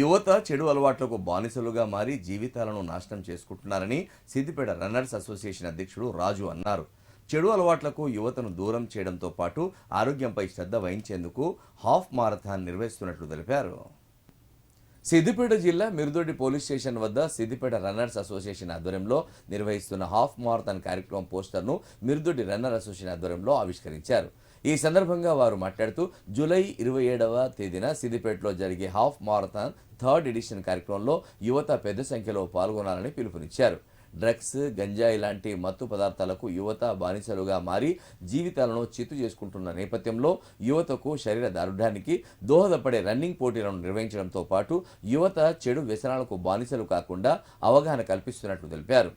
యువత చెడు అలవాట్లకు బానిసలుగా మారి జీవితాలను నాశనం చేసుకుంటున్నారని సిద్దిపేట రన్నర్స్ అసోసియేషన్ అధ్యక్షుడు రాజు అన్నారు. చెడు అలవాట్లకు యువతను దూరం చేయడంతో పాటు ఆరోగ్యంపై శ్రద్ధ వహించేందుకు హాఫ్ మారథాన్ నిర్వహిస్తున్నట్లు తెలిపారు. సిద్దిపేట జిల్లా మిరుదొడ్డి పోలీస్ స్టేషన్ వద్ద సిద్దిపేట రన్నర్స్ అసోసియేషన్ ఆధ్వర్యంలో నిర్వహిస్తున్న హాఫ్ మారథాన్ కార్యక్రమం పోస్టర్ను మిరుదొడ్డి రన్నర్ అసోసియేషన్ ఆధ్వర్యంలో ఆవిష్కరించారు. ఈ సందర్భంగా వారు మాట్లాడుతూ జూలై ఇరవై ఏడవ తేదీన సిద్దిపేటలో జరిగే హాఫ్ మారథాన్ థర్డ్ ఎడిషన్ కార్యక్రమంలో యువత పెద్ద సంఖ్యలో పాల్గొనాలని పిలుపునిచ్చారు. డ్రగ్స్ గంజాయి లాంటి మత్తు పదార్థాలకు యువత బానిసలుగా మారి జీవితాలను చిత్తు చేసుకుంటున్న నేపథ్యంలో యువతకు శరీర దారుఢ్యానికి దోహదపడే రన్నింగ్ పోటీలను నిర్వహించడంతో పాటు యువత చెడు వ్యసనాలకు బానిసలు కాకుండా అవగాహన కల్పిస్తున్నట్లు తెలిపారు.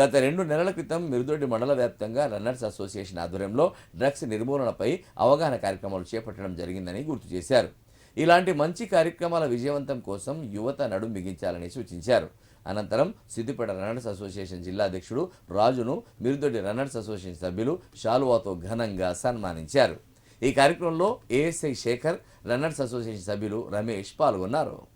గత రెండు నెలల క్రితం మిరుదొడ్డి మండల వ్యాప్తంగా రన్నర్స్ అసోసియేషన్ ఆధ్వర్యంలో డ్రగ్స్ నిర్మూలనపై అవగాహన కార్యక్రమాలు చేపట్టడం జరిగిందని గుర్తు చేశారు. ఇలాంటి మంచి కార్యక్రమాల విజయవంతం కోసం యువత నడుం బిగించాలని సూచించారు. అనంతరం సిద్దిపేట రన్నర్స్ అసోసియేషన్ జిల్లా అధ్యక్షుడు రాజును మిరుదొడ్డి రన్నర్స్ అసోసియేషన్ సభ్యులు షాలువాతో ఘనంగా సన్మానించారు. ఈ కార్యక్రమంలో ఏఎస్ఐ శేఖర్ రన్నర్స్ అసోసియేషన్ సభ్యులు రమేష్ పాల్గొన్నారు.